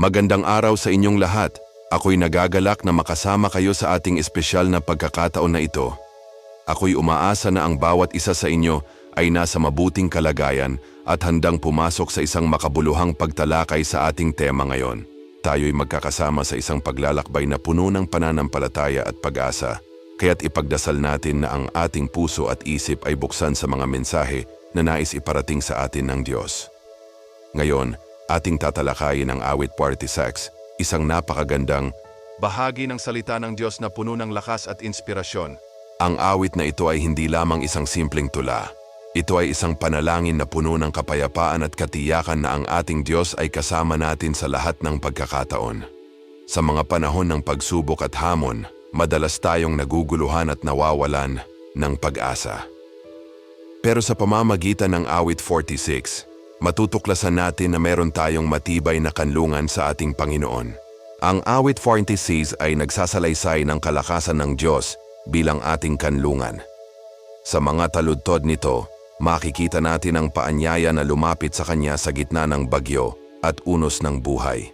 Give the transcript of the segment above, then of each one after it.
Magandang araw sa inyong lahat. Ako'y nagagalak na makasama kayo sa ating espesyal na pagkakataon na ito. Ako'y umaasa na ang bawat isa sa inyo ay nasa mabuting kalagayan at handang pumasok sa isang makabuluhang pagtalakay sa ating tema ngayon. Tayo'y magkakasama sa isang paglalakbay na puno ng pananampalataya at pag-asa. Kaya't ipagdasal natin na ang ating puso at isip ay buksan sa mga mensahe na nais iparating sa atin ng Diyos. Ngayon, ating tatalakayin ang awit 46, isang napakagandang bahagi ng salita ng Diyos na puno ng lakas at inspirasyon. Ang awit na ito ay hindi lamang isang simpleng tula. Ito ay isang panalangin na puno ng kapayapaan at katiyakan na ang ating Diyos ay kasama natin sa lahat ng pagkakataon. Sa mga panahon ng pagsubok at hamon, madalas tayong naguguluhan at nawawalan ng pag-asa. Pero sa pamamagitan ng awit 46, matutuklasan natin na meron tayong matibay na kanlungan sa ating Panginoon. Ang awit 46 ay nagsasalaysay ng kalakasan ng Diyos bilang ating kanlungan. Sa mga taludtod nito, makikita natin ang paanyaya na lumapit sa Kanya sa gitna ng bagyo at unos ng buhay.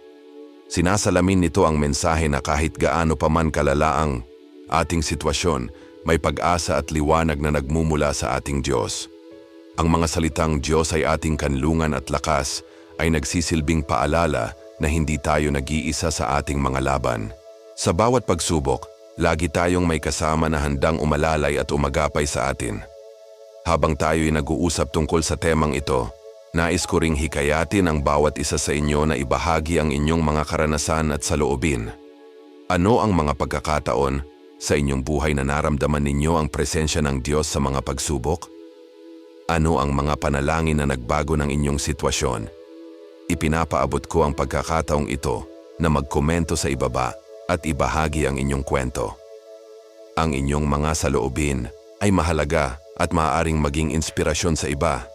Sinasalamin nito ang mensahe na kahit gaano pa man kalala ang ating sitwasyon, may pag-asa at liwanag na nagmumula sa ating Diyos. Ang mga salitang Diyos ay ating kanlungan at lakas ay nagsisilbing paalala na hindi tayo nag-iisa sa ating mga laban. Sa bawat pagsubok, lagi tayong may kasama na handang umalalay at umagapay sa atin. Habang tayo'y nag-uusap tungkol sa temang ito, nais ko ring hikayatin ang bawat isa sa inyo na ibahagi ang inyong mga karanasan at saloobin. Ano ang mga pagkakataon sa inyong buhay na naramdaman ninyo ang presensya ng Diyos sa mga pagsubok? Ano ang mga panalangin na nagbago ng inyong sitwasyon? Ipinapaabot ko ang pagkakataong ito na magkomento sa ibaba at ibahagi ang inyong kwento. Ang inyong mga saloobin ay mahalaga at maaaring maging inspirasyon sa iba.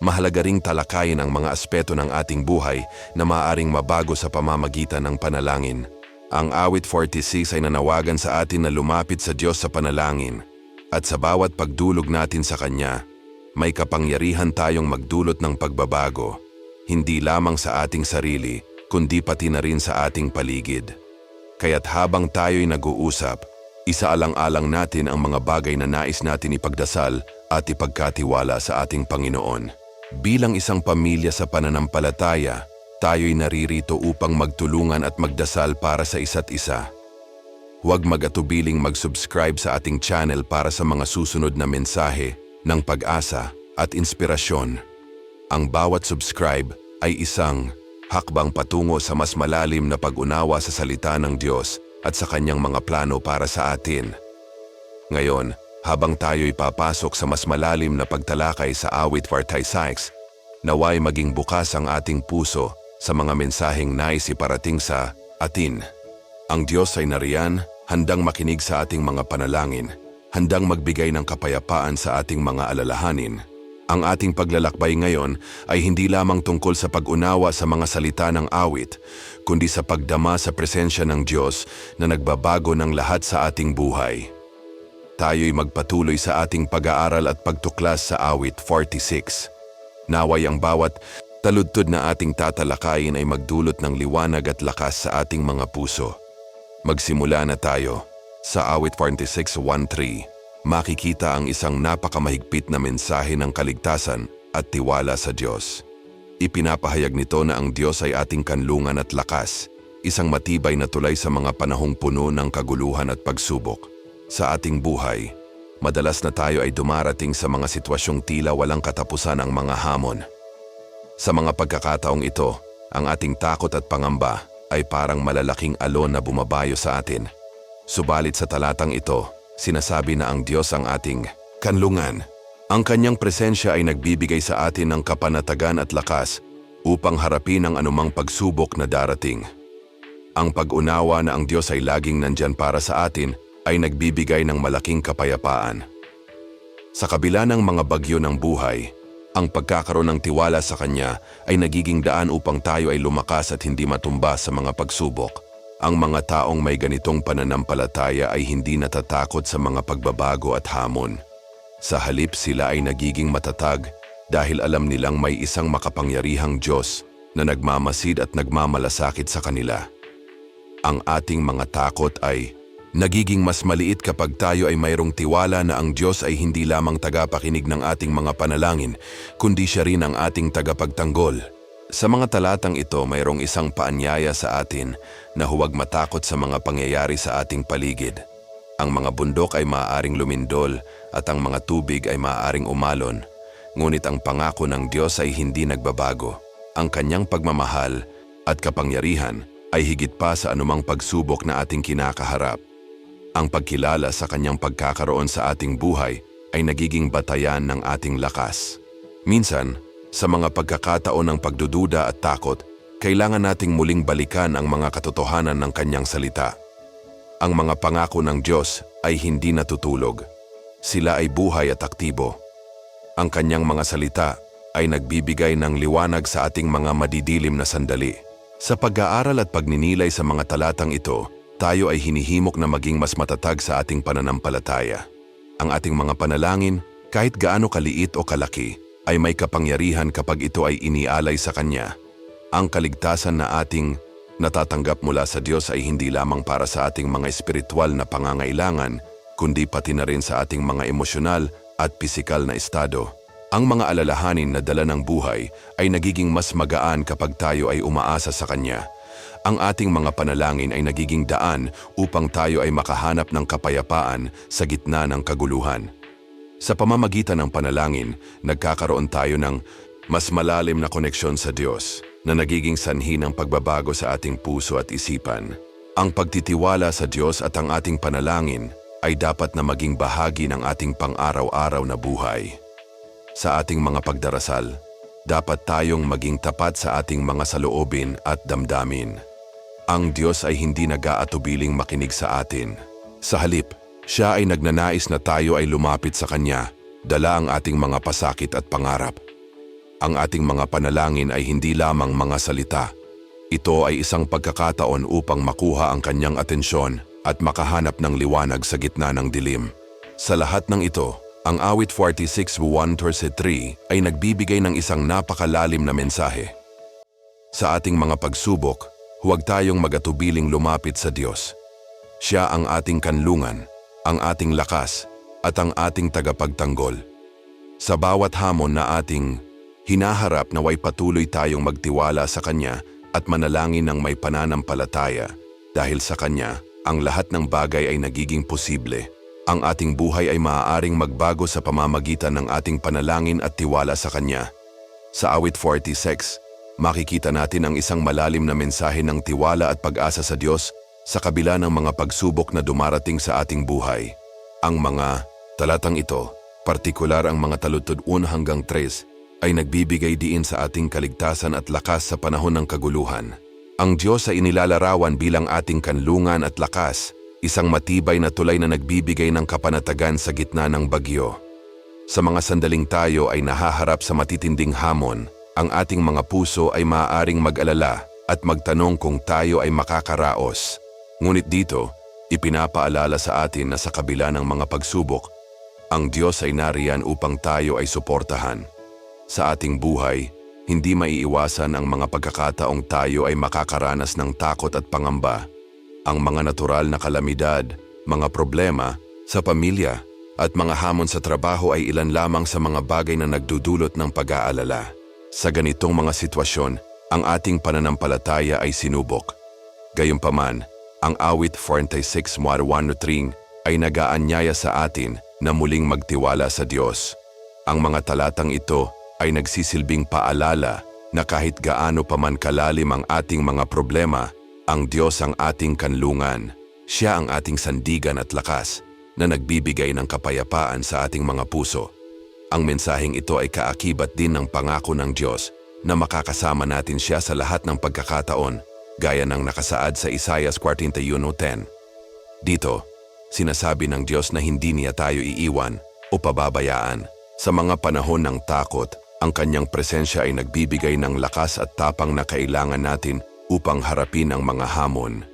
Mahalaga ring talakayin ang mga aspeto ng ating buhay na maaaring mabago sa pamamagitan ng panalangin. Ang awit 46 ay nanawagan sa atin na lumapit sa Diyos sa panalangin at sa bawat pagdulog natin sa Kanya, may kapangyarihan tayong magdulot ng pagbabago, hindi lamang sa ating sarili, kundi pati na rin sa ating paligid. Kaya't habang tayo'y nag-uusap, isaalang-alang natin ang mga bagay na nais natin ipagdasal at ipagkatiwala sa ating Panginoon. Bilang isang pamilya sa pananampalataya, tayo'y naririto upang magtulungan at magdasal para sa isa't isa. Huwag mag-atubiling mag-subscribe sa ating channel para sa mga susunod na mensahe ng pag-asa at inspirasyon. Ang bawat subscribe ay isang hakbang patungo sa mas malalim na pag-unawa sa salita ng Diyos at sa kanyang mga plano para sa atin. Ngayon, habang tayo'y papasok sa mas malalim na pagtalakay sa awit 46, naway maging bukas ang ating puso sa mga mensaheng nais iparating sa atin. Ang Diyos ay nariyan, handang makinig sa ating mga panalangin, handang magbigay ng kapayapaan sa ating mga alalahanin. Ang ating paglalakbay ngayon ay hindi lamang tungkol sa pag-unawa sa mga salita ng awit, kundi sa pagdama sa presensya ng Diyos na nagbabago ng lahat sa ating buhay. Tayo'y magpatuloy sa ating pag-aaral at pagtuklas sa awit 46. Naway ang bawat taludtod na ating tatalakayin ay magdulot ng liwanag at lakas sa ating mga puso. Magsimula na tayo sa awit 46.1.3 makikita ang isang napakamahigpit na mensahe ng kaligtasan at tiwala sa Diyos. Ipinapahayag nito na ang Diyos ay ating kanlungan at lakas, isang matibay na tulay sa mga panahong puno ng kaguluhan at pagsubok. Sa ating buhay, madalas na tayo ay dumarating sa mga sitwasyong tila walang katapusan ang mga hamon. Sa mga pagkakataong ito, ang ating takot at pangamba ay parang malalaking alon na bumabayo sa atin. Subalit sa talatang ito, Sinasabi na ang Diyos ang ating kanlungan. Ang kanyang presensya ay nagbibigay sa atin ng kapanatagan at lakas upang harapin ang anumang pagsubok na darating. Ang pag-unawa na ang Diyos ay laging nandyan para sa atin ay nagbibigay ng malaking kapayapaan. Sa kabila ng mga bagyo ng buhay, ang pagkakaroon ng tiwala sa Kanya ay nagiging daan upang tayo ay lumakas at hindi matumba sa mga pagsubok. Ang mga taong may ganitong pananampalataya ay hindi natatakot sa mga pagbabago at hamon. Sa halip sila ay nagiging matatag dahil alam nilang may isang makapangyarihang Diyos na nagmamasid at nagmamalasakit sa kanila. Ang ating mga takot ay nagiging mas maliit kapag tayo ay mayroong tiwala na ang Diyos ay hindi lamang tagapakinig ng ating mga panalangin, kundi siya rin ang ating tagapagtanggol. Sa mga talatang ito, mayroong isang paanyaya sa atin na huwag matakot sa mga pangyayari sa ating paligid. Ang mga bundok ay maaaring lumindol at ang mga tubig ay maaaring umalon. Ngunit ang pangako ng Diyos ay hindi nagbabago. Ang kanyang pagmamahal at kapangyarihan ay higit pa sa anumang pagsubok na ating kinakaharap. Ang pagkilala sa kanyang pagkakaroon sa ating buhay ay nagiging batayan ng ating lakas. Minsan, sa mga pagkakataon ng pagdududa at takot, kailangan nating muling balikan ang mga katotohanan ng kanyang salita. Ang mga pangako ng Diyos ay hindi natutulog. Sila ay buhay at aktibo. Ang kanyang mga salita ay nagbibigay ng liwanag sa ating mga madidilim na sandali. Sa pag-aaral at pagninilay sa mga talatang ito, tayo ay hinihimok na maging mas matatag sa ating pananampalataya. Ang ating mga panalangin, kahit gaano kaliit o kalaki, ay may kapangyarihan kapag ito ay inialay sa Kanya. Ang kaligtasan na ating natatanggap mula sa Diyos ay hindi lamang para sa ating mga espiritual na pangangailangan, kundi pati na rin sa ating mga emosyonal at pisikal na estado. Ang mga alalahanin na dala ng buhay ay nagiging mas magaan kapag tayo ay umaasa sa Kanya. Ang ating mga panalangin ay nagiging daan upang tayo ay makahanap ng kapayapaan sa gitna ng kaguluhan. Sa pamamagitan ng panalangin, nagkakaroon tayo ng mas malalim na koneksyon sa Diyos na nagiging sanhi ng pagbabago sa ating puso at isipan. Ang pagtitiwala sa Diyos at ang ating panalangin ay dapat na maging bahagi ng ating pang-araw-araw na buhay. Sa ating mga pagdarasal, dapat tayong maging tapat sa ating mga saloobin at damdamin. Ang Diyos ay hindi nag-aatubiling makinig sa atin. Sa halip, siya ay nagnanais na tayo ay lumapit sa Kanya, dala ang ating mga pasakit at pangarap. Ang ating mga panalangin ay hindi lamang mga salita. Ito ay isang pagkakataon upang makuha ang Kanyang atensyon at makahanap ng liwanag sa gitna ng dilim. Sa lahat ng ito, ang awit 46.1 verse 3 ay nagbibigay ng isang napakalalim na mensahe. Sa ating mga pagsubok, huwag tayong magatubiling lumapit sa Diyos. Siya ang ating kanlungan, ang ating lakas, at ang ating tagapagtanggol. Sa bawat hamon na ating hinaharap naway patuloy tayong magtiwala sa Kanya at manalangin ng may pananampalataya dahil sa Kanya ang lahat ng bagay ay nagiging posible. Ang ating buhay ay maaaring magbago sa pamamagitan ng ating panalangin at tiwala sa Kanya. Sa awit 46, makikita natin ang isang malalim na mensahe ng tiwala at pag-asa sa Diyos sa kabila ng mga pagsubok na dumarating sa ating buhay. Ang mga talatang ito, partikular ang mga talutod 1 hanggang 3, ay nagbibigay diin sa ating kaligtasan at lakas sa panahon ng kaguluhan. Ang Diyos ay inilalarawan bilang ating kanlungan at lakas, isang matibay na tulay na nagbibigay ng kapanatagan sa gitna ng bagyo. Sa mga sandaling tayo ay nahaharap sa matitinding hamon, ang ating mga puso ay maaaring mag-alala at magtanong kung tayo ay makakaraos. Ngunit dito, ipinapaalala sa atin na sa kabila ng mga pagsubok, ang Diyos ay nariyan upang tayo ay suportahan. Sa ating buhay, hindi maiiwasan ang mga pagkakataong tayo ay makakaranas ng takot at pangamba. Ang mga natural na kalamidad, mga problema sa pamilya at mga hamon sa trabaho ay ilan lamang sa mga bagay na nagdudulot ng pag-aalala. Sa ganitong mga sitwasyon, ang ating pananampalataya ay sinubok. Gayunpaman, ang awit 46 Marwanutring ay nagaanyaya sa atin na muling magtiwala sa Diyos. Ang mga talatang ito ay nagsisilbing paalala na kahit gaano pa man kalalim ang ating mga problema, ang Diyos ang ating kanlungan. Siya ang ating sandigan at lakas na nagbibigay ng kapayapaan sa ating mga puso. Ang mensaheng ito ay kaakibat din ng pangako ng Diyos na makakasama natin siya sa lahat ng pagkakataon gaya ng nakasaad sa Isaiah 41.10. Dito, sinasabi ng Diyos na hindi niya tayo iiwan o pababayaan. Sa mga panahon ng takot, ang kanyang presensya ay nagbibigay ng lakas at tapang na kailangan natin upang harapin ang mga hamon.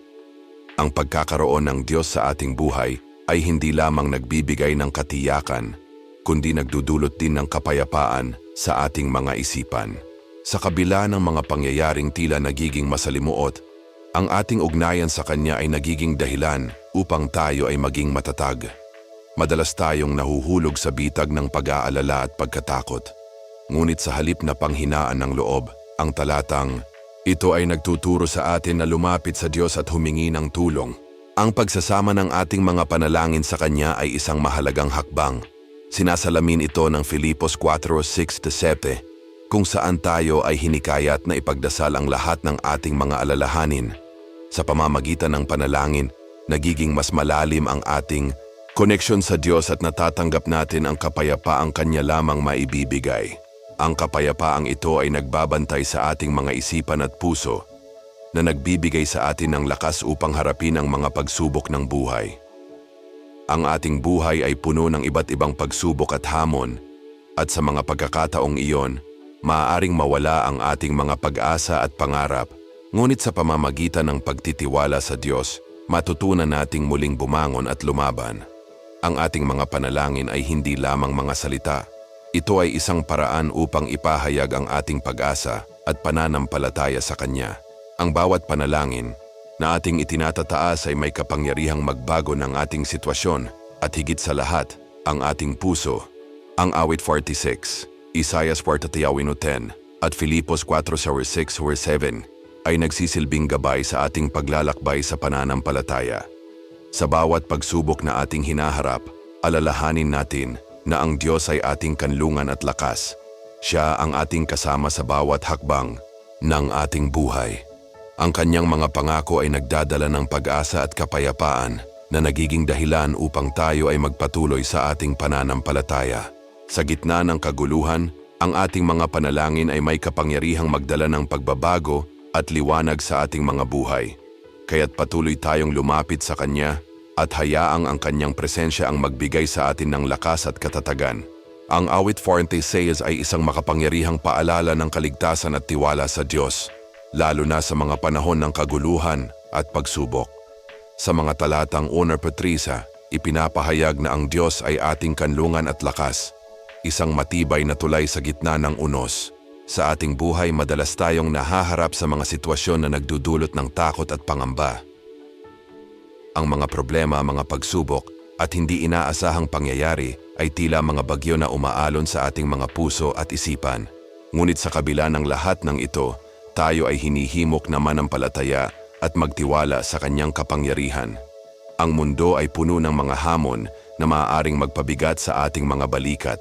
Ang pagkakaroon ng Diyos sa ating buhay ay hindi lamang nagbibigay ng katiyakan, kundi nagdudulot din ng kapayapaan sa ating mga isipan. Sa kabila ng mga pangyayaring tila nagiging masalimuot, ang ating ugnayan sa Kanya ay nagiging dahilan upang tayo ay maging matatag. Madalas tayong nahuhulog sa bitag ng pag-aalala at pagkatakot. Ngunit sa halip na panghinaan ng loob, ang talatang, ito ay nagtuturo sa atin na lumapit sa Diyos at humingi ng tulong. Ang pagsasama ng ating mga panalangin sa Kanya ay isang mahalagang hakbang. Sinasalamin ito ng Filipos 4.6-7 kung saan tayo ay hinikayat na ipagdasal ang lahat ng ating mga alalahanin. Sa pamamagitan ng panalangin, nagiging mas malalim ang ating koneksyon sa Diyos at natatanggap natin ang kapayapaang Kanya lamang maibibigay. Ang kapayapaang ito ay nagbabantay sa ating mga isipan at puso na nagbibigay sa atin ng lakas upang harapin ang mga pagsubok ng buhay. Ang ating buhay ay puno ng iba't ibang pagsubok at hamon at sa mga pagkakataong iyon, maaaring mawala ang ating mga pag-asa at pangarap. Ngunit sa pamamagitan ng pagtitiwala sa Diyos, matutunan nating muling bumangon at lumaban. Ang ating mga panalangin ay hindi lamang mga salita. Ito ay isang paraan upang ipahayag ang ating pag-asa at pananampalataya sa Kanya. Ang bawat panalangin na ating itinatataas ay may kapangyarihang magbago ng ating sitwasyon at higit sa lahat, ang ating puso. Ang awit 46, Isaias 40:10 at Filipos 4:6-7 ay nagsisilbing gabay sa ating paglalakbay sa pananampalataya. Sa bawat pagsubok na ating hinaharap, alalahanin natin na ang Diyos ay ating kanlungan at lakas. Siya ang ating kasama sa bawat hakbang ng ating buhay. Ang kanyang mga pangako ay nagdadala ng pag-asa at kapayapaan na nagiging dahilan upang tayo ay magpatuloy sa ating pananampalataya. Sa gitna ng kaguluhan, ang ating mga panalangin ay may kapangyarihang magdala ng pagbabago at liwanag sa ating mga buhay. Kaya't patuloy tayong lumapit sa Kanya at hayaang ang Kanyang presensya ang magbigay sa atin ng lakas at katatagan. Ang awit 46 ay isang makapangyarihang paalala ng kaligtasan at tiwala sa Diyos, lalo na sa mga panahon ng kaguluhan at pagsubok. Sa mga talatang Honor Patrisa, ipinapahayag na ang Diyos ay ating kanlungan at lakas, isang matibay na tulay sa gitna ng unos. Sa ating buhay, madalas tayong nahaharap sa mga sitwasyon na nagdudulot ng takot at pangamba. Ang mga problema, mga pagsubok at hindi inaasahang pangyayari ay tila mga bagyo na umaalon sa ating mga puso at isipan. Ngunit sa kabila ng lahat ng ito, tayo ay hinihimok na manampalataya at magtiwala sa kanyang kapangyarihan. Ang mundo ay puno ng mga hamon na maaaring magpabigat sa ating mga balikat.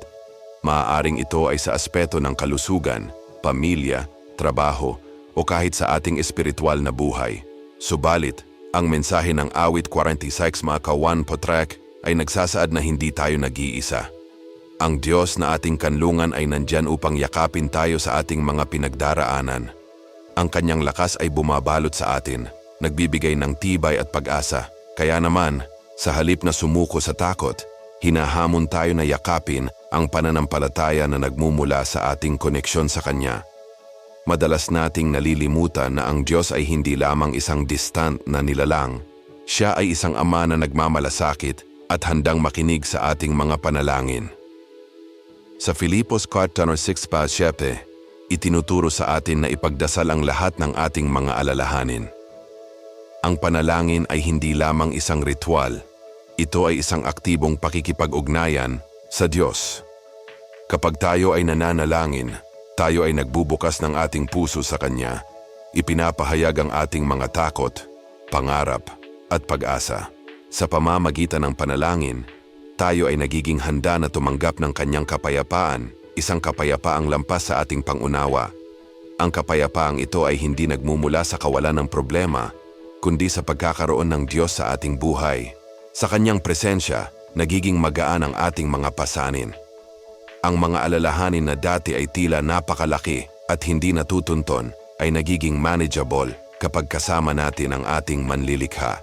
Maaaring ito ay sa aspeto ng kalusugan, pamilya, trabaho, o kahit sa ating espiritual na buhay. Subalit, ang mensahe ng awit 46 mga kawan potrek ay nagsasaad na hindi tayo nag-iisa. Ang Diyos na ating kanlungan ay nandyan upang yakapin tayo sa ating mga pinagdaraanan. Ang kanyang lakas ay bumabalot sa atin, nagbibigay ng tibay at pag-asa. Kaya naman, sa halip na sumuko sa takot, hinahamon tayo na yakapin ang pananampalataya na nagmumula sa ating koneksyon sa Kanya. Madalas nating nalilimutan na ang Diyos ay hindi lamang isang distant na nilalang. Siya ay isang ama na nagmamalasakit at handang makinig sa ating mga panalangin. Sa Filipos 4.6 pa 7, itinuturo sa atin na ipagdasal ang lahat ng ating mga alalahanin. Ang panalangin ay hindi lamang isang ritual, ito ay isang aktibong pakikipag-ugnayan sa Diyos. Kapag tayo ay nananalangin, tayo ay nagbubukas ng ating puso sa Kanya. Ipinapahayag ang ating mga takot, pangarap, at pag-asa. Sa pamamagitan ng panalangin, tayo ay nagiging handa na tumanggap ng Kanyang kapayapaan, isang kapayapaang lampas sa ating pangunawa. Ang kapayapaang ito ay hindi nagmumula sa kawalan ng problema, kundi sa pagkakaroon ng Diyos sa ating buhay. Sa Kanyang presensya, nagiging magaan ang ating mga pasanin. Ang mga alalahanin na dati ay tila napakalaki at hindi natutunton ay nagiging manageable kapag kasama natin ang ating manlilikha.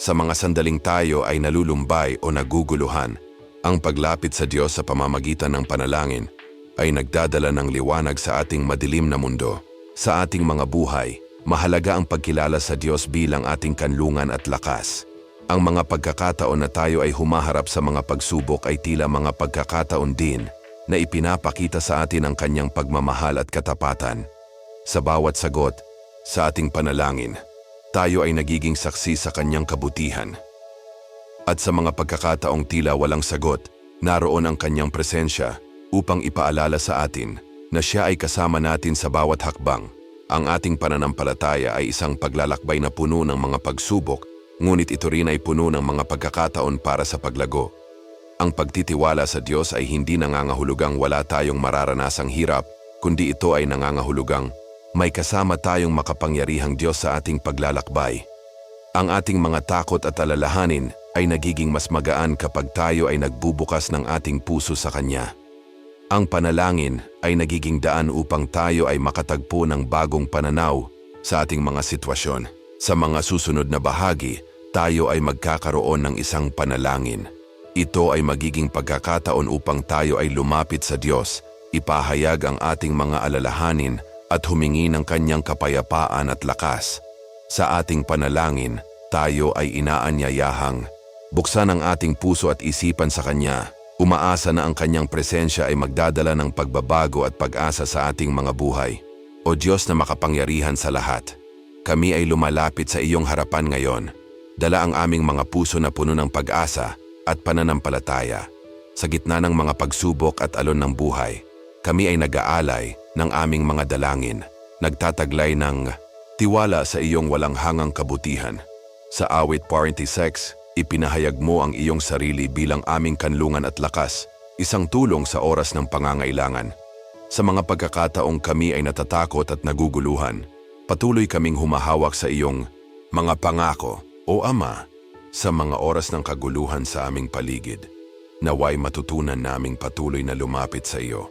Sa mga sandaling tayo ay nalulumbay o naguguluhan, ang paglapit sa Diyos sa pamamagitan ng panalangin ay nagdadala ng liwanag sa ating madilim na mundo. Sa ating mga buhay, mahalaga ang pagkilala sa Diyos bilang ating kanlungan at lakas. Ang mga pagkakataon na tayo ay humaharap sa mga pagsubok ay tila mga pagkakataon din na ipinapakita sa atin ang kanyang pagmamahal at katapatan. Sa bawat sagot, sa ating panalangin, tayo ay nagiging saksi sa kanyang kabutihan. At sa mga pagkakataong tila walang sagot, naroon ang kanyang presensya upang ipaalala sa atin na siya ay kasama natin sa bawat hakbang. Ang ating pananampalataya ay isang paglalakbay na puno ng mga pagsubok, ngunit ito rin ay puno ng mga pagkakataon para sa paglago. Ang pagtitiwala sa Diyos ay hindi nangangahulugang wala tayong mararanasang hirap, kundi ito ay nangangahulugang may kasama tayong makapangyarihang Diyos sa ating paglalakbay. Ang ating mga takot at alalahanin ay nagiging mas magaan kapag tayo ay nagbubukas ng ating puso sa Kanya. Ang panalangin ay nagiging daan upang tayo ay makatagpo ng bagong pananaw sa ating mga sitwasyon. Sa mga susunod na bahagi, tayo ay magkakaroon ng isang panalangin. Ito ay magiging pagkakataon upang tayo ay lumapit sa Diyos, ipahayag ang ating mga alalahanin at humingi ng kanyang kapayapaan at lakas. Sa ating panalangin, tayo ay inaanyayahang buksan ang ating puso at isipan sa Kanya. Umaasa na ang Kanyang presensya ay magdadala ng pagbabago at pag-asa sa ating mga buhay. O Diyos na makapangyarihan sa lahat, kami ay lumalapit sa iyong harapan ngayon. Dala ang aming mga puso na puno ng pag-asa at pananampalataya. Sa gitna ng mga pagsubok at alon ng buhay, kami ay nag-aalay ng aming mga dalangin, nagtataglay ng tiwala sa iyong walang hangang kabutihan. Sa awit 46, ipinahayag mo ang iyong sarili bilang aming kanlungan at lakas, isang tulong sa oras ng pangangailangan. Sa mga pagkakataong kami ay natatakot at naguguluhan, patuloy kaming humahawak sa iyong mga pangako, O Ama, sa mga oras ng kaguluhan sa aming paligid. Naway matutunan naming patuloy na lumapit sa iyo.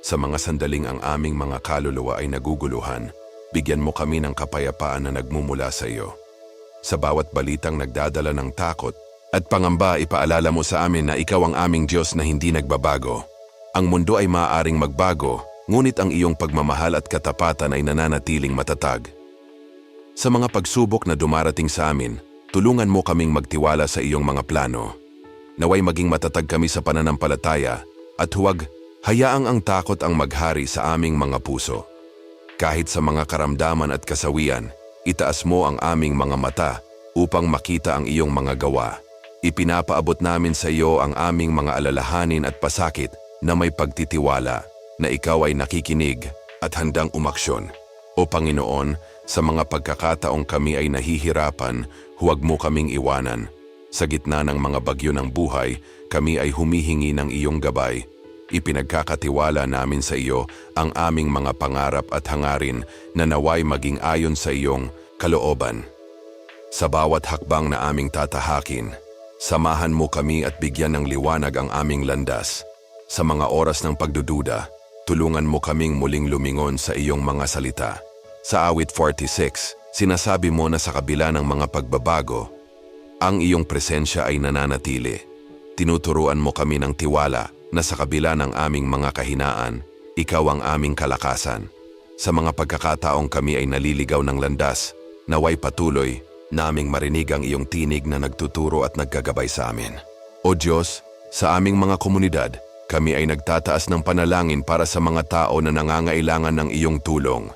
Sa mga sandaling ang aming mga kaluluwa ay naguguluhan, bigyan mo kami ng kapayapaan na nagmumula sa iyo. Sa bawat balitang nagdadala ng takot at pangamba ipaalala mo sa amin na ikaw ang aming Diyos na hindi nagbabago. Ang mundo ay maaaring magbago, ngunit ang iyong pagmamahal at katapatan ay nananatiling matatag. Sa mga pagsubok na dumarating sa amin, tulungan mo kaming magtiwala sa iyong mga plano. Naway maging matatag kami sa pananampalataya at huwag hayaang ang takot ang maghari sa aming mga puso. Kahit sa mga karamdaman at kasawian, itaas mo ang aming mga mata upang makita ang iyong mga gawa. Ipinapaabot namin sa iyo ang aming mga alalahanin at pasakit na may pagtitiwala na ikaw ay nakikinig at handang umaksyon. O Panginoon, sa mga pagkakataong kami ay nahihirapan, huwag mo kaming iwanan. Sa gitna ng mga bagyo ng buhay, kami ay humihingi ng iyong gabay. Ipinagkakatiwala namin sa iyo ang aming mga pangarap at hangarin na naway maging ayon sa iyong kalooban. Sa bawat hakbang na aming tatahakin, samahan mo kami at bigyan ng liwanag ang aming landas. Sa mga oras ng pagdududa, tulungan mo kaming muling lumingon sa iyong mga salita. Sa awit 46, sinasabi mo na sa kabila ng mga pagbabago, ang iyong presensya ay nananatili. Tinuturuan mo kami ng tiwala na sa kabila ng aming mga kahinaan, ikaw ang aming kalakasan. Sa mga pagkakataong kami ay naliligaw ng landas, naway patuloy naming marinig ang iyong tinig na nagtuturo at naggagabay sa amin. O Diyos, sa aming mga komunidad, kami ay nagtataas ng panalangin para sa mga tao na nangangailangan ng iyong tulong.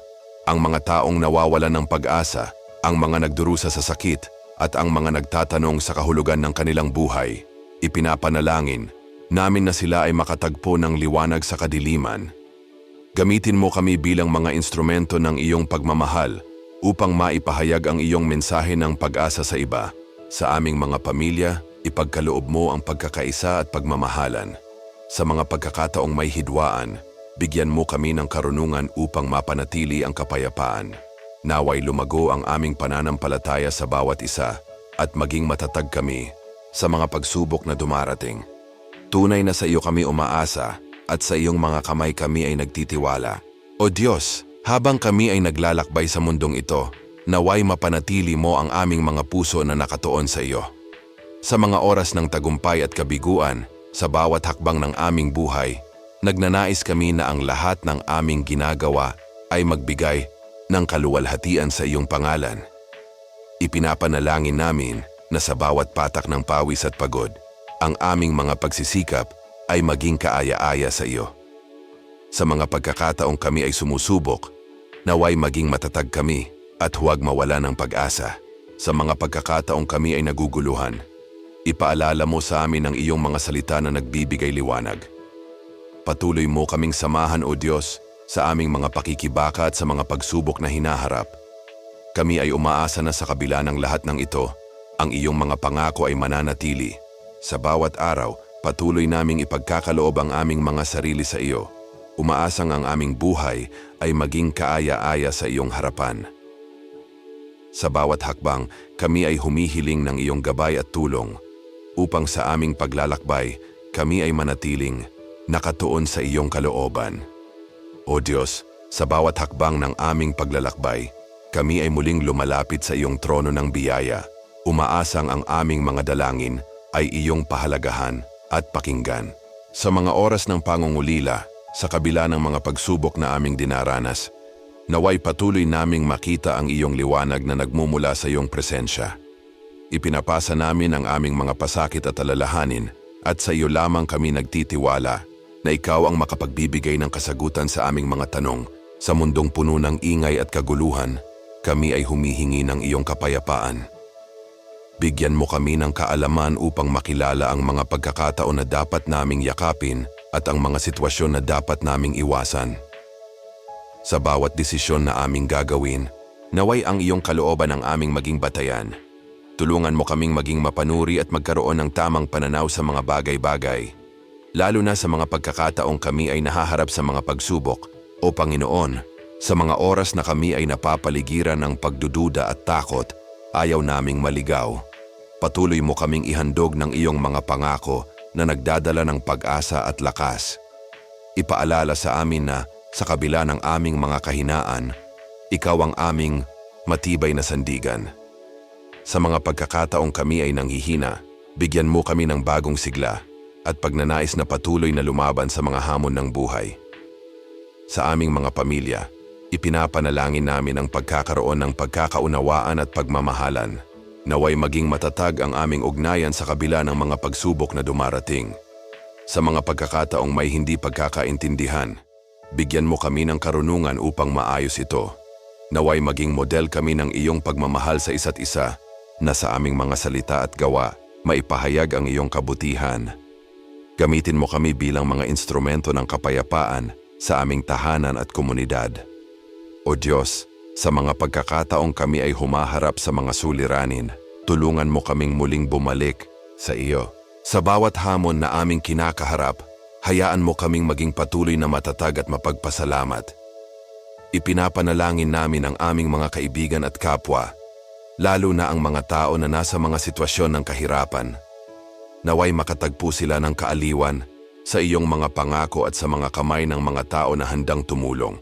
Ang mga taong nawawalan ng pag-asa, ang mga nagdurusa sa sakit, at ang mga nagtatanong sa kahulugan ng kanilang buhay. Ipinapanalangin namin na sila ay makatagpo ng liwanag sa kadiliman. Gamitin mo kami bilang mga instrumento ng iyong pagmamahal upang maipahayag ang iyong mensahe ng pag-asa sa iba. Sa aming mga pamilya, ipagkaloob mo ang pagkakaisa at pagmamahalan. Sa mga pagkakataong may hidwaan, bigyan mo kami ng karunungan upang mapanatili ang kapayapaan. Naway lumago ang aming pananampalataya sa bawat isa at maging matatag kami sa mga pagsubok na dumarating. Tunay na sa iyo kami umaasa at sa iyong mga kamay kami ay nagtitiwala. O Diyos, habang kami ay naglalakbay sa mundong ito, naway mapanatili mo ang aming mga puso na nakatuon sa iyo. Sa mga oras ng tagumpay at kabiguan, sa bawat hakbang ng aming buhay, nagnanais kami na ang lahat ng aming ginagawa ay magbigay ng kaluwalhatian sa iyong pangalan. Ipinapanalangin namin na sa bawat patak ng pawis at pagod, ang aming mga pagsisikap ay maging kaaya-aya sa iyo. Sa mga pagkakataong kami ay sumusubok, naway maging matatag kami at huwag mawala ng pag-asa. Sa mga pagkakataong kami ay naguguluhan, ipaalala mo sa amin ang iyong mga salita na nagbibigay liwanag. Patuloy mo kaming samahan o Diyos sa aming mga pakikibaka at sa mga pagsubok na hinaharap. Kami ay umaasa na sa kabila ng lahat ng ito, ang iyong mga pangako ay mananatili. Sa bawat araw, patuloy naming ipagkakaloob ang aming mga sarili sa iyo. Umaasang ang aming buhay ay maging kaaya-aya sa iyong harapan. Sa bawat hakbang, kami ay humihiling ng iyong gabay at tulong upang sa aming paglalakbay, kami ay manatiling nakatuon sa iyong kalooban. O Diyos, sa bawat hakbang ng aming paglalakbay, kami ay muling lumalapit sa iyong trono ng biyaya. Umaasang ang aming mga dalangin ay iyong pahalagahan at pakinggan. Sa mga oras ng pangungulila, sa kabila ng mga pagsubok na aming dinaranas, naway patuloy naming makita ang iyong liwanag na nagmumula sa iyong presensya. Ipinapasa namin ang aming mga pasakit at alalahanin at sa iyo lamang kami nagtitiwala na ikaw ang makapagbibigay ng kasagutan sa aming mga tanong. Sa mundong puno ng ingay at kaguluhan, kami ay humihingi ng iyong kapayapaan. Bigyan mo kami ng kaalaman upang makilala ang mga pagkakataon na dapat naming yakapin at ang mga sitwasyon na dapat naming iwasan. Sa bawat desisyon na aming gagawin, naway ang iyong kalooban ang aming maging batayan. Tulungan mo kaming maging mapanuri at magkaroon ng tamang pananaw sa mga bagay-bagay. Lalo na sa mga pagkakataong kami ay nahaharap sa mga pagsubok. O Panginoon, sa mga oras na kami ay napapaligiran ng pagdududa at takot, ayaw naming maligaw. Patuloy mo kaming ihandog ng iyong mga pangako na nagdadala ng pag-asa at lakas. Ipaalala sa amin na sa kabila ng aming mga kahinaan, ikaw ang aming matibay na sandigan. Sa mga pagkakataong kami ay nanghihina, bigyan mo kami ng bagong sigla at pagnanais na patuloy na lumaban sa mga hamon ng buhay. Sa aming mga pamilya, ipinapanalangin namin ang pagkakaroon ng pagkakaunawaan at pagmamahalan. Naway maging matatag ang aming ugnayan sa kabila ng mga pagsubok na dumarating. Sa mga pagkakataong may hindi pagkakaintindihan, bigyan mo kami ng karunungan upang maayos ito. Naway maging model kami ng iyong pagmamahal sa isa't isa na sa aming mga salita at gawa, maipahayag ang iyong kabutihan. Gamitin mo kami bilang mga instrumento ng kapayapaan sa aming tahanan at komunidad. O Diyos, sa mga pagkakataong kami ay humaharap sa mga suliranin, tulungan mo kaming muling bumalik sa iyo. Sa bawat hamon na aming kinakaharap, hayaan mo kaming maging patuloy na matatag at mapagpasalamat. Ipinapanalangin namin ang aming mga kaibigan at kapwa, lalo na ang mga tao na nasa mga sitwasyon ng kahirapan. Naway makatagpo sila ng kaaliwan sa iyong mga pangako at sa mga kamay ng mga tao na handang tumulong.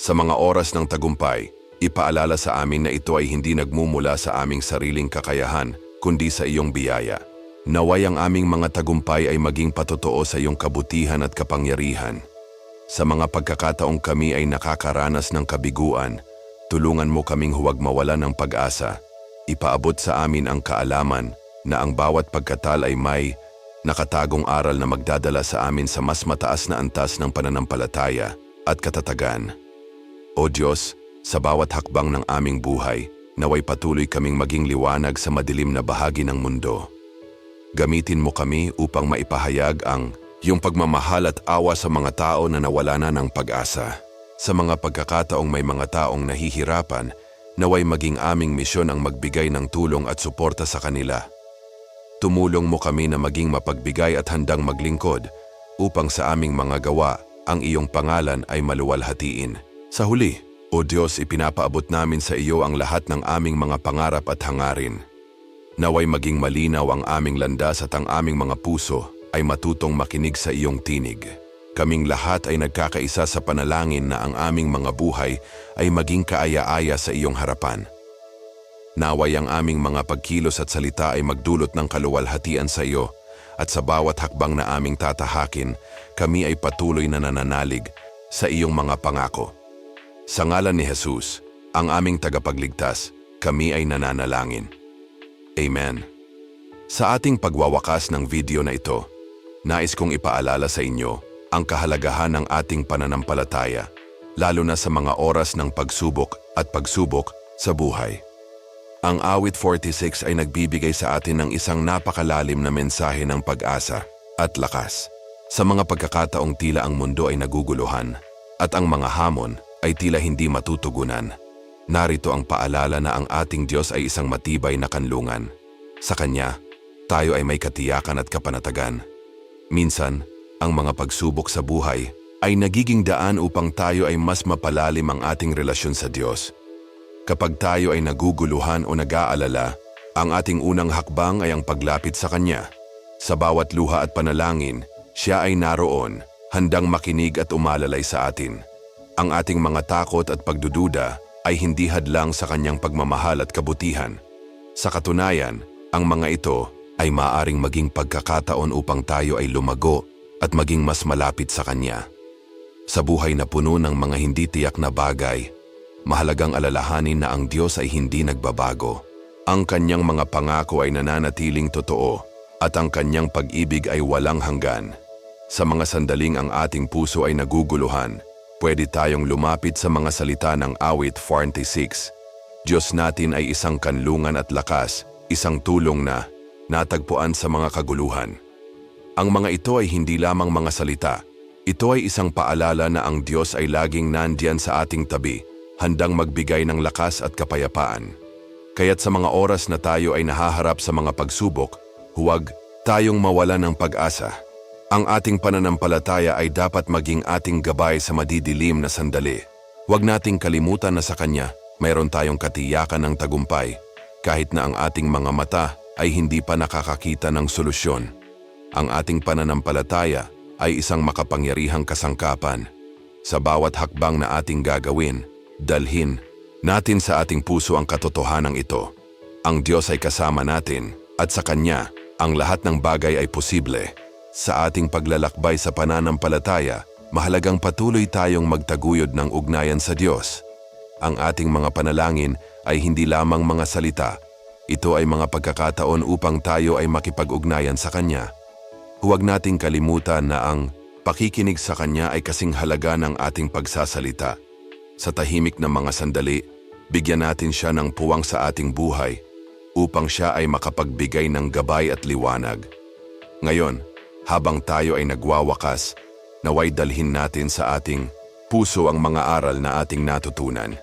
Sa mga oras ng tagumpay, ipaalala sa amin na ito ay hindi nagmumula sa aming sariling kakayahan, kundi sa iyong biyaya. Naway ang aming mga tagumpay ay maging patotoo sa iyong kabutihan at kapangyarihan. Sa mga pagkakataong kami ay nakakaranas ng kabiguan, tulungan mo kaming huwag mawala ng pag-asa. Ipaabot sa amin ang kaalaman na ang bawat pagkatal ay may nakatagong aral na magdadala sa amin sa mas mataas na antas ng pananampalataya at katatagan. O Diyos, sa bawat hakbang ng aming buhay, naway patuloy kaming maging liwanag sa madilim na bahagi ng mundo. Gamitin mo kami upang maipahayag ang iyong pagmamahal at awa sa mga tao na nawala na ng pag-asa. Sa mga pagkakataong may mga taong nahihirapan, naway maging aming misyon ang magbigay ng tulong at suporta sa kanila. Tumulong mo kami na maging mapagbigay at handang maglingkod upang sa aming mga gawa ang iyong pangalan ay maluwalhatiin. Sa huli, O Diyos, ipinapaabot namin sa iyo ang lahat ng aming mga pangarap at hangarin. Naway maging malinaw ang aming landas at ang aming mga puso ay matutong makinig sa iyong tinig. Kaming lahat ay nagkakaisa sa panalangin na ang aming mga buhay ay maging kaaya-aya sa iyong harapan. Naway ang aming mga pagkilos at salita ay magdulot ng kaluwalhatian sa iyo at sa bawat hakbang na aming tatahakin, kami ay patuloy na nananalig sa iyong mga pangako. Sa ngalan ni Jesus, ang aming tagapagligtas, kami ay nananalangin. Amen. Sa ating pagwawakas ng video na ito, nais kong ipaalala sa inyo ang kahalagahan ng ating pananampalataya, lalo na sa mga oras ng pagsubok at pagsubok sa buhay. Ang awit 46 ay nagbibigay sa atin ng isang napakalalim na mensahe ng pag-asa at lakas. Sa mga pagkakataong tila ang mundo ay naguguluhan at ang mga hamon ay tila hindi matutugunan. Narito ang paalala na ang ating Diyos ay isang matibay na kanlungan. Sa Kanya, tayo ay may katiyakan at kapanatagan. Minsan, ang mga pagsubok sa buhay ay nagiging daan upang tayo ay mas mapalalim ang ating relasyon sa Diyos. Kapag tayo ay naguguluhan o nag-aalala, ang ating unang hakbang ay ang paglapit sa Kanya. Sa bawat luha at panalangin, Siya ay naroon, handang makinig at umalalay sa atin. Ang ating mga takot at pagdududa ay hindi hadlang sa Kanyang pagmamahal at kabutihan. Sa katunayan, ang mga ito ay maaring maging pagkakataon upang tayo ay lumago at maging mas malapit sa Kanya. Sa buhay na puno ng mga hindi tiyak na bagay, mahalagang alalahanin na ang Diyos ay hindi nagbabago. Ang Kanyang mga pangako ay nananatiling totoo at ang Kanyang pag-ibig ay walang hanggan. Sa mga sandaling ang ating puso ay naguguluhan, pwede tayong lumapit sa mga salita ng awit 46. Diyos natin ay isang kanlungan at lakas, isang tulong na natagpuan sa mga kaguluhan. Ang mga ito ay hindi lamang mga salita. Ito ay isang paalala na ang Diyos ay laging nandiyan sa ating tabi, handang magbigay ng lakas at kapayapaan. Kaya't sa mga oras na tayo ay nahaharap sa mga pagsubok, huwag tayong mawala ng pag-asa. Ang ating pananampalataya ay dapat maging ating gabay sa madidilim na sandali. Huwag nating kalimutan na sa Kanya, mayroon tayong katiyakan ng tagumpay, kahit na ang ating mga mata ay hindi pa nakakakita ng solusyon. Ang ating pananampalataya ay isang makapangyarihang kasangkapan. Sa bawat hakbang na ating gagawin, dalhin natin sa ating puso ang katotohanan ito. Ang Diyos ay kasama natin at sa Kanya, ang lahat ng bagay ay posible. Sa ating paglalakbay sa pananampalataya, mahalagang patuloy tayong magtaguyod ng ugnayan sa Diyos. Ang ating mga panalangin ay hindi lamang mga salita, ito ay mga pagkakataon upang tayo ay makipag-ugnayan sa Kanya. Huwag nating kalimutan na ang pakikinig sa Kanya ay kasing halaga ng ating pagsasalita. Sa tahimik na mga sandali, bigyan natin siya ng puwang sa ating buhay upang siya ay makapagbigay ng gabay at liwanag. Ngayon, habang tayo ay nagwawakas, naway dalhin natin sa ating puso ang mga aral na ating natutunan.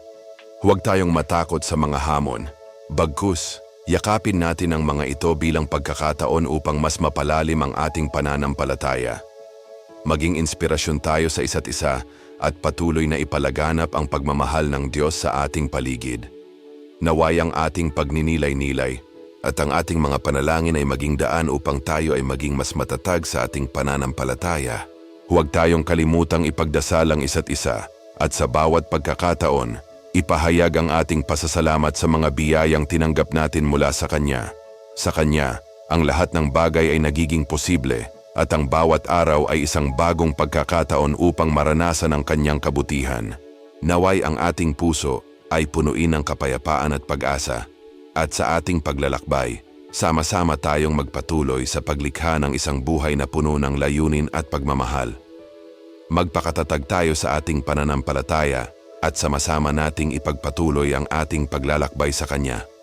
Huwag tayong matakot sa mga hamon. Bagkus, yakapin natin ang mga ito bilang pagkakataon upang mas mapalalim ang ating pananampalataya. Maging inspirasyon tayo sa isa't isa at patuloy na ipalaganap ang pagmamahal ng Diyos sa ating paligid. Naway ang ating pagninilay-nilay at ang ating mga panalangin ay maging daan upang tayo ay maging mas matatag sa ating pananampalataya. Huwag tayong kalimutang ipagdasal ang isa't isa at sa bawat pagkakataon, ipahayag ang ating pasasalamat sa mga biyayang tinanggap natin mula sa Kanya. Sa Kanya, ang lahat ng bagay ay nagiging posible at ang bawat araw ay isang bagong pagkakataon upang maranasan ang Kanyang kabutihan. Naway ang ating puso ay punuin ng kapayapaan at pag-asa at sa ating paglalakbay, sama-sama tayong magpatuloy sa paglikha ng isang buhay na puno ng layunin at pagmamahal. Magpakatatag tayo sa ating pananampalataya at sama-sama nating ipagpatuloy ang ating paglalakbay sa Kanya.